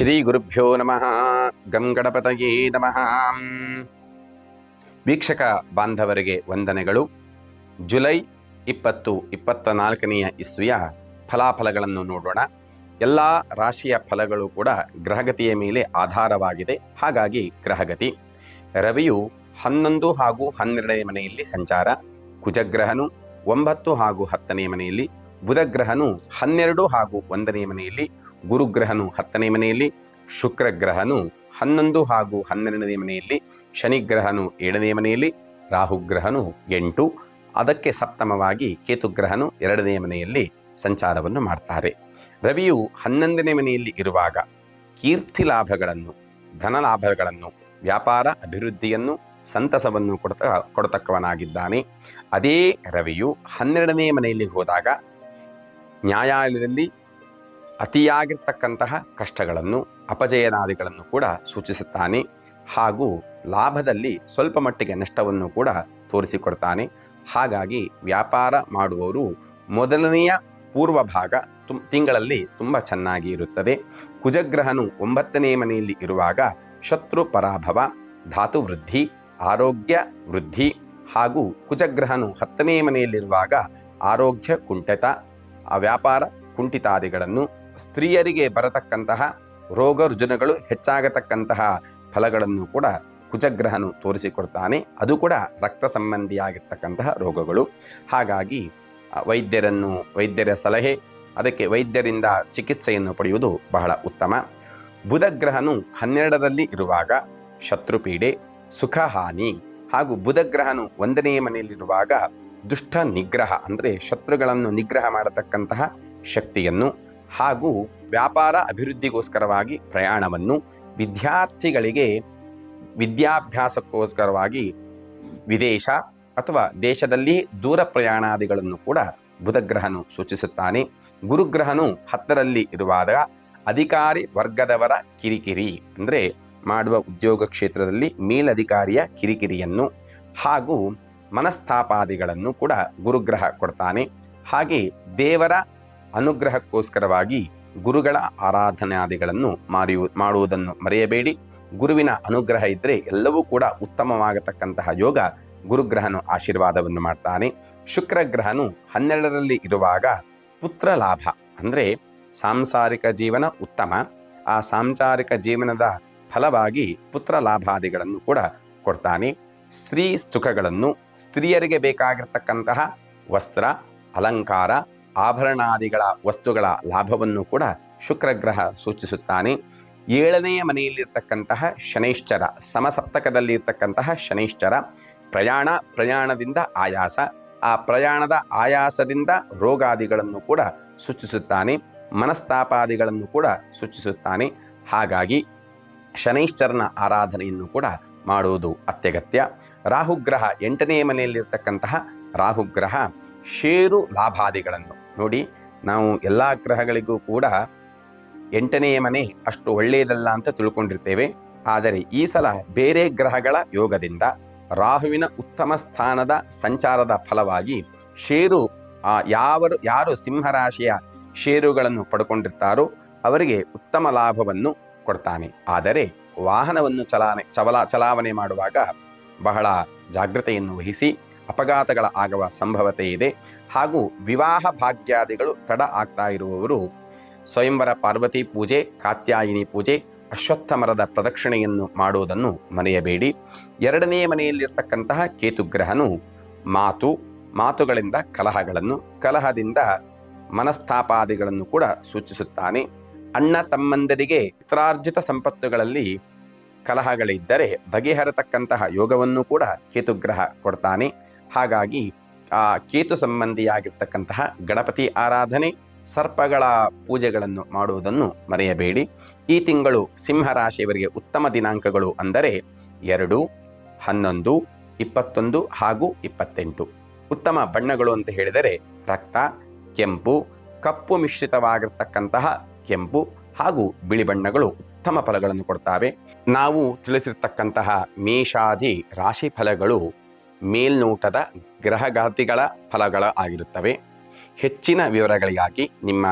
ಶ್ರೀ ಗುರುಭ್ಯೋ ನಮಃ. ಗಂಗಡಪತಯೇ ನಮಃ. ವೀಕ್ಷಕ ಬಾಂಧವರಿಗೆ ವಂದನೆಗಳು. ಜುಲೈ ಇಪ್ಪತ್ತು ಇಪ್ಪತ್ತ ನಾಲ್ಕನೆಯ ಇಸ್ವಿಯ ಫಲಾಫಲಗಳನ್ನು ನೋಡೋಣ. ಎಲ್ಲ ರಾಶಿಯ ಫಲಗಳು ಕೂಡ ಗ್ರಹಗತಿಯ ಮೇಲೆ ಆಧಾರವಾಗಿದೆ. ಹಾಗಾಗಿ ಗ್ರಹಗತಿ. ರವಿಯು ಹನ್ನೊಂದು ಹಾಗೂ ಹನ್ನೆರಡನೇ ಮನೆಯಲ್ಲಿ ಸಂಚಾರ. ಕುಜಗ್ರಹನು ಒಂಬತ್ತು ಹಾಗೂ ಹತ್ತನೇ ಮನೆಯಲ್ಲಿ ಬುಧಗ್ರಹನು ಹನ್ನೆರಡು ಹಾಗೂ ಒಂದನೇ ಮನೆಯಲ್ಲಿ, ಗುರುಗ್ರಹನು ಹತ್ತನೇ ಮನೆಯಲ್ಲಿ, ಶುಕ್ರಗ್ರಹನು ಹನ್ನೊಂದು ಹಾಗೂ ಹನ್ನೆರಡನೇ ಮನೆಯಲ್ಲಿ, ಶನಿಗ್ರಹನು ಏಳನೇ ಮನೆಯಲ್ಲಿ, ರಾಹುಗ್ರಹನು ಎಂಟು. ಅದಕ್ಕೆ ಸಪ್ತಮವಾಗಿ ಕೇತುಗ್ರಹನು ಎರಡನೇ ಮನೆಯಲ್ಲಿ ಸಂಚಾರವನ್ನು ಮಾಡ್ತಾರೆ. ರವಿಯು ಹನ್ನೊಂದನೇ ಮನೆಯಲ್ಲಿ ಇರುವಾಗ ಕೀರ್ತಿ ಲಾಭಗಳನ್ನು, ಧನ ಲಾಭಗಳನ್ನು, ವ್ಯಾಪಾರ ಅಭಿವೃದ್ಧಿಯನ್ನು, ಸಂತಸವನ್ನು ಕೊಡತ, ಕೊಡತಕ್ಕವನಾಗಿದ್ದಾನೆ. ಅದೇ ರವಿಯು ಹನ್ನೆರಡನೇ ಮನೆಯಲ್ಲಿ ಹೋದಾಗ ನ್ಯಾಯಾಲಯದಲ್ಲಿ ಅತಿಯಾಗಿರ್ತಕ್ಕಂತಹ ಕಷ್ಟಗಳನ್ನು ಅಪಜಯನಾದಿಗಳನ್ನು ಕೂಡ ಸೂಚಿಸುತ್ತಾನೆ ಹಾಗೂ ಲಾಭದಲ್ಲಿ ಸ್ವಲ್ಪ ಮಟ್ಟಿಗೆ ನಷ್ಟವನ್ನು ಕೂಡ ತೋರಿಸಿಕೊಡ್ತಾನೆ. ಹಾಗಾಗಿ ವ್ಯಾಪಾರ ಮಾಡುವವರು ಮೊದಲನೆಯ ಪೂರ್ವ ಭಾಗ ತುಂ, ತಿಂಗಳಲ್ಲಿ ತುಂಬ ಚೆನ್ನಾಗಿ ಇರುತ್ತದೆ. ಕುಜಗ್ರಹನು ಒಂಬತ್ತನೇ ಮನೆಯಲ್ಲಿ ಇರುವಾಗ ಶತ್ರು ಪರಾಭವ, ಧಾತು ವೃದ್ಧಿ, ಆರೋಗ್ಯ ವೃದ್ಧಿ ಹಾಗೂ ಕುಜಗ್ರಹನು ಹತ್ತನೇ ಮನೆಯಲ್ಲಿರುವಾಗ ಆರೋಗ್ಯ ಕುಂಠಿತ ಆ ವ್ಯಾಪಾರ ಕುಂಠಿತಾದಿಗಳನ್ನು ಸ್ತ್ರೀಯರಿಗೆ ಬರತಕ್ಕಂತಹ ರೋಗ ರುಜುನಗಳು ಹೆಚ್ಚಾಗತಕ್ಕಂತಹ ಫಲಗಳನ್ನು ಕೂಡ ಕುಜಗ್ರಹನು ತೋರಿಸಿಕೊಡ್ತಾನೆ. ಅದು ಕೂಡ ರಕ್ತ ಸಂಬಂಧಿಯಾಗಿರ್ತಕ್ಕಂತಹ ರೋಗಗಳು. ಹಾಗಾಗಿ ವೈದ್ಯರನ್ನು, ವೈದ್ಯರ ಸಲಹೆ, ಅದಕ್ಕೆ ವೈದ್ಯರಿಂದ ಚಿಕಿತ್ಸೆಯನ್ನು ಪಡೆಯುವುದು ಬಹಳ ಉತ್ತಮ. ಬುಧಗ್ರಹನು ಹನ್ನೆರಡರಲ್ಲಿ ಇರುವಾಗ ಶತ್ರುಪೀಡೆ, ಸುಖಹಾನಿ ಹಾಗೂ ಬುಧಗ್ರಹನು ಒಂದನೇ ಮನೆಯಲ್ಲಿರುವಾಗ ದುಷ್ಟ ನಿಗ್ರಹ ಅಂದರೆ ಶತ್ರುಗಳನ್ನು ನಿಗ್ರಹ ಮಾಡತಕ್ಕಂತಹ ಶಕ್ತಿಯನ್ನು ಹಾಗೂ ವ್ಯಾಪಾರ ಅಭಿವೃದ್ಧಿಗೋಸ್ಕರವಾಗಿ ಪ್ರಯಾಣವನ್ನು ವಿದ್ಯಾರ್ಥಿಗಳಿಗೆ ವಿದ್ಯಾಭ್ಯಾಸಕ್ಕೋಸ್ಕರವಾಗಿ ವಿದೇಶ ಅಥವಾ ದೇಶದಲ್ಲಿ ದೂರ ಪ್ರಯಾಣಾದಿಗಳನ್ನು ಕೂಡ ಬುಧಗ್ರಹನು ಸೂಚಿಸುತ್ತಾನೆ. ಗುರುಗ್ರಹನು ಹತ್ತರಲ್ಲಿ ಇರುವಾಗ ಅಧಿಕಾರಿ ವರ್ಗದವರ ಕಿರಿಕಿರಿ ಅಂದರೆ ಮಾಡುವ ಉದ್ಯೋಗ ಕ್ಷೇತ್ರದಲ್ಲಿ ಮೇಲಧಿಕಾರಿಯ ಕಿರಿಕಿರಿಯನ್ನು ಹಾಗೂ ಮನಸ್ತಾಪಾದಿಗಳನ್ನು ಕೂಡ ಗುರುಗ್ರಹ ಕೊಡ್ತಾನೆ. ಹಾಗೆ ದೇವರ ಅನುಗ್ರಹಕ್ಕೋಸ್ಕರವಾಗಿ ಗುರುಗಳ ಆರಾಧನಾದಿಗಳನ್ನು ಮಾರಿಯು ಮಾಡುವುದನ್ನು ಮರೆಯಬೇಡಿ. ಗುರುವಿನ ಅನುಗ್ರಹ ಇದ್ದರೆ ಎಲ್ಲವೂ ಕೂಡ ಉತ್ತಮವಾಗತಕ್ಕಂತಹ ಯೋಗ ಗುರುಗ್ರಹನು ಆಶೀರ್ವಾದವನ್ನು ಮಾಡ್ತಾನೆ. ಶುಕ್ರಗ್ರಹನು ಹನ್ನೆರಡರಲ್ಲಿ ಇರುವಾಗ ಪುತ್ರ ಲಾಭ ಅಂದರೆ ಸಾಂಸಾರಿಕ ಜೀವನ ಉತ್ತಮ. ಆ ಸಾಂಸಾರಿಕ ಜೀವನದ ಫಲವಾಗಿ ಪುತ್ರ ಲಾಭಾದಿಗಳನ್ನು ಕೂಡ ಕೊಡ್ತಾನೆ. ಸ್ತ್ರೀ ಸುಖಗಳನ್ನು ಸ್ತ್ರೀಯರಿಗೆ ಬೇಕಾಗಿರ್ತಕ್ಕಂತಹ ವಸ್ತ್ರ, ಅಲಂಕಾರ, ಆಭರಣಾದಿಗಳ ವಸ್ತುಗಳ ಲಾಭವನ್ನು ಕೂಡ ಶುಕ್ರಗ್ರಹ ಸೂಚಿಸುತ್ತಾನೆ. ಏಳನೆಯ ಮನೆಯಲ್ಲಿರ್ತಕ್ಕಂತಹ ಶನೈಶ್ಚರ ಸಮಸಪ್ತಕದಲ್ಲಿ ಇರ್ತಕ್ಕಂತಹ ಶನೈಶ್ಚರ, ಪ್ರಯಾಣ, ಪ್ರಯಾಣದಿಂದ ಆಯಾಸ, ಆ ಪ್ರಯಾಣದ ಆಯಾಸದಿಂದ ರೋಗಾದಿಗಳನ್ನು ಕೂಡ ಸೂಚಿಸುತ್ತಾನೆ, ಮನಸ್ತಾಪಾದಿಗಳನ್ನು ಕೂಡ ಸೂಚಿಸುತ್ತಾನೆ. ಹಾಗಾಗಿ ಶನೈಶ್ಚರನ ಆರಾಧನೆಯನ್ನು ಕೂಡ ಮಾಡುವುದು ಅತ್ಯಗತ್ಯ. ರಾಹುಗ್ರಹ ಎಂಟನೇ ಮನೆಯಲ್ಲಿರ್ತಕ್ಕಂತಹ ರಾಹುಗ್ರಹ ಷೇರು ಲಾಭಾದಿಗಳನ್ನು. ನೋಡಿ ನಾವು ಎಲ್ಲ ಗ್ರಹಗಳಿಗೂ ಕೂಡ ಎಂಟನೆಯ ಮನೆ ಅಷ್ಟು ಒಳ್ಳೆಯದಲ್ಲ ಅಂತ ತಿಳ್ಕೊಂಡಿರ್ತೇವೆ. ಆದರೆ ಈ ಸಲ ಬೇರೆ ಗ್ರಹಗಳ ಯೋಗದಿಂದ ರಾಹುವಿನ ಉತ್ತಮ ಸ್ಥಾನದ ಸಂಚಾರದ ಫಲವಾಗಿ ಷೇರು ಆ, ಯಾವರು ಯಾರು ಸಿಂಹರಾಶಿಯ ಷೇರುಗಳನ್ನು ಪಡ್ಕೊಂಡಿರ್ತಾರೋ ಅವರಿಗೆ ಉತ್ತಮ ಲಾಭವನ್ನು ಕೊಡ್ತಾನೆ. ಆದರೆ ವಾಹನವನ್ನು ಚಲಾನೆ, ಚವಲ, ಚಲಾವಣೆ ಮಾಡುವಾಗ ಬಹಳ ಜಾಗ್ರತೆಯನ್ನು ವಹಿಸಿ ಅಪಘಾತಗಳ ಆಗುವ ಸಂಭವತೆ ಇದೆ. ಹಾಗೂ ವಿವಾಹ ಭಾಗ್ಯಾದಿಗಳು ತಡ ಆಗ್ತಾ ಇರುವವರು ಸ್ವಯಂವರ ಪಾರ್ವತಿ ಪೂಜೆ, ಕಾತ್ಯಾಯಿನಿ ಪೂಜೆ ಅಶ್ವತ್ಥ ಮರದ ಪ್ರದಕ್ಷಿಣೆಯನ್ನು ಮಾಡುವುದನ್ನು ಮರೆಯಬೇಡಿ. ಎರಡನೇ ಮನೆಯಲ್ಲಿರ್ತಕ್ಕಂತಹ ಕೇತುಗ್ರಹನು ಮಾತು, ಮಾತುಗಳಿಂದ ಕಲಹಗಳನ್ನು, ಕಲಹದಿಂದ ಮನಸ್ತಾಪಾದಿಗಳನ್ನು ಕೂಡ ಸೂಚಿಸುತ್ತಾನೆ. ಅಣ್ಣ ತಮ್ಮಂದರಿಗೆ ಪಿತ್ರಾರ್ಜಿತ ಸಂಪತ್ತುಗಳಲ್ಲಿ ಕಲಹಗಳಿದ್ದರೆ ಬಗೆಹರತಕ್ಕಂತಹ ಯೋಗವನ್ನು ಕೂಡ ಕೇತುಗ್ರಹ ಕೊಡ್ತಾನೆ. ಹಾಗಾಗಿ ಆ ಕೇತು ಸಂಬಂಧಿಯಾಗಿರ್ತಕ್ಕಂತಹ ಗಣಪತಿ ಆರಾಧನೆ, ಸರ್ಪಗಳ ಪೂಜೆಗಳನ್ನು ಮಾಡುವುದನ್ನು ಮರೆಯಬೇಡಿ. ಈ ತಿಂಗಳು ಸಿಂಹರಾಶಿಯವರಿಗೆ ಉತ್ತಮ ದಿನಾಂಕಗಳು ಅಂದರೆ ಎರಡು, ಹನ್ನೊಂದು, ಇಪ್ಪತ್ತೊಂದು ಹಾಗೂ ಇಪ್ಪತ್ತೆಂಟು. ಉತ್ತಮ ಬಣ್ಣಗಳು ಅಂತ ಹೇಳಿದರೆ ರಕ್ತ, ಕೆಂಪು, ಕಪ್ಪು ಮಿಶ್ರಿತವಾಗಿರ್ತಕ್ಕಂತಹ ಕೆಂಪು ಹಾಗೂ ಬಿಳಿ ಬಣ್ಣಗಳು ಉತ್ತಮ ಫಲಗಳನ್ನು ಕೊಡ್ತಾವೆ. ನಾವು ತಿಳಿಸಿರ್ತಕ್ಕಂತಹ ಮೇಷಾದಿ ರಾಶಿ ಫಲಗಳು ಮೇಲ್ನೋಟದ ಗ್ರಹಗಾತಿಗಳ ಫಲಗಳ ಆಗಿರುತ್ತವೆ. ಹೆಚ್ಚಿನ ವಿವರಗಳಿಗಾಗಿ ನಿಮ್ಮ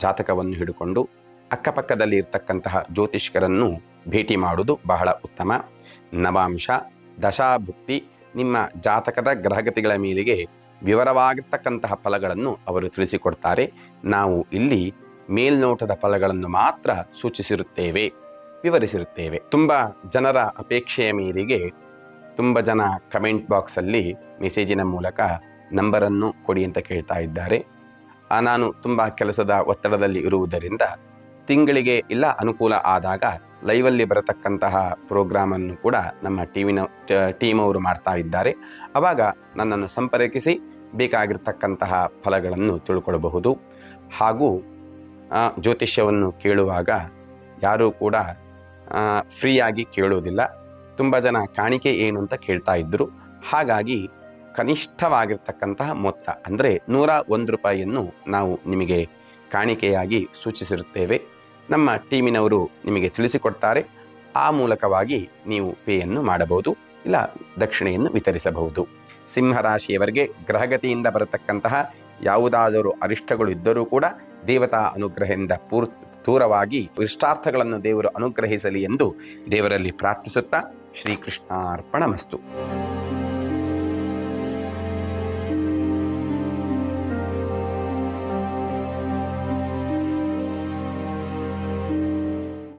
ಜಾತಕವನ್ನು ಹಿಡಿಕೊಂಡು ಅಕ್ಕಪಕ್ಕದಲ್ಲಿ ಇರ್ತಕ್ಕಂತಹ ಜ್ಯೋತಿಷ್ಕರನ್ನು ಭೇಟಿ ಮಾಡುವುದು ಬಹಳ ಉತ್ತಮ. ನವಾಂಶ, ದಶಾಭುಕ್ತಿ ನಿಮ್ಮ ಜಾತಕದ ಗ್ರಹಗತಿಗಳ ಮೇಲಿಗೆ ವಿವರವಾಗಿರ್ತಕ್ಕಂತಹ ಫಲಗಳನ್ನು ಅವರು ತಿಳಿಸಿಕೊಡ್ತಾರೆ. ನಾವು ಇಲ್ಲಿ ಮೇಲ್ನೋಟದ ಫಲಗಳನ್ನು ಮಾತ್ರ ಸೂಚಿಸಿರುತ್ತೇವೆ, ವಿವರಿಸಿರುತ್ತೇವೆ. ತುಂಬ ಜನರ ಅಪೇಕ್ಷೆಯ ಮೇರೆಗೆ ತುಂಬ ಜನ ಕಮೆಂಟ್ ಬಾಕ್ಸಲ್ಲಿ ಮೆಸೇಜಿನ ಮೂಲಕ ನಂಬರನ್ನು ಕೊಡಿ ಅಂತ ಕೇಳ್ತಾ ಇದ್ದಾರೆ. ನಾನು ತುಂಬ ಕೆಲಸದ ಒತ್ತಡದಲ್ಲಿ ಇರುವುದರಿಂದ ತಿಂಗಳಿಗೆ ಇಲ್ಲ, ಅನುಕೂಲ ಆದಾಗ ಲೈವಲ್ಲಿ ಬರತಕ್ಕಂತಹ ಪ್ರೋಗ್ರಾಮನ್ನು ಕೂಡ ನಮ್ಮ ಟಿವಿನ ಟೀಮ್ ಅವರು ಮಾಡ್ತಾ ಇದ್ದಾರೆ. ಆವಾಗ ನನ್ನನ್ನು ಸಂಪರ್ಕಿಸಿ ಬೇಕಾಗಿರ್ತಕ್ಕಂತಹ ಫಲಗಳನ್ನು ತಿಳ್ಕೊಳ್ಬಹುದು. ಹಾಗೂ ಜ್ಯೋತಿಷ್ಯವನ್ನು ಕೇಳುವಾಗ ಯಾರೂ ಕೂಡ ಫ್ರೀಯಾಗಿ ಕೇಳೋದಿಲ್ಲ ತುಂಬ ಜನ ಕಾಣಿಕೆ ಏನು ಅಂತ ಕೇಳ್ತಾ ಇದ್ದರು ಹಾಗಾಗಿ ಕನಿಷ್ಠವಾಗಿರ್ತಕ್ಕಂತಹ ಮೊತ್ತ, ಅಂದರೆ ನೂರ ಒಂದು ರೂಪಾಯಿಯನ್ನು ನಾವು ನಿಮಗೆ ಕಾಣಿಕೆಯಾಗಿ ಸೂಚಿಸಿರುತ್ತೇವೆ. ನಮ್ಮ ಟೀಮಿನವರು ನಿಮಗೆ ತಿಳಿಸಿಕೊಡ್ತಾರೆ. ಆ ಮೂಲಕವಾಗಿ ನೀವು ಪೇಯನ್ನು ಮಾಡಬಹುದು, ಇಲ್ಲ ದಕ್ಷಿಣೆಯನ್ನು ವಿತರಿಸಬಹುದು. ಸಿಂಹರಾಶಿಯವರಿಗೆ ಗ್ರಹಗತಿಯಿಂದ ಬರತಕ್ಕಂತಹ ಯಾವುದಾದರೂ ಅರಿಷ್ಟಗಳು ಇದ್ದರೂ ಕೂಡ ದೇವತಾ ಅನುಗ್ರಹದಿಂದ ಪೂರ್ ದೂರವಾಗಿ ಇಷ್ಟಾರ್ಥಗಳನ್ನು ದೇವರು ಅನುಗ್ರಹಿಸಲಿ ಎಂದು ದೇವರಲ್ಲಿ ಪ್ರಾರ್ಥಿಸುತ್ತಾ ಶ್ರೀಕೃಷ್ಣಾರ್ಪಣಮಸ್ತು.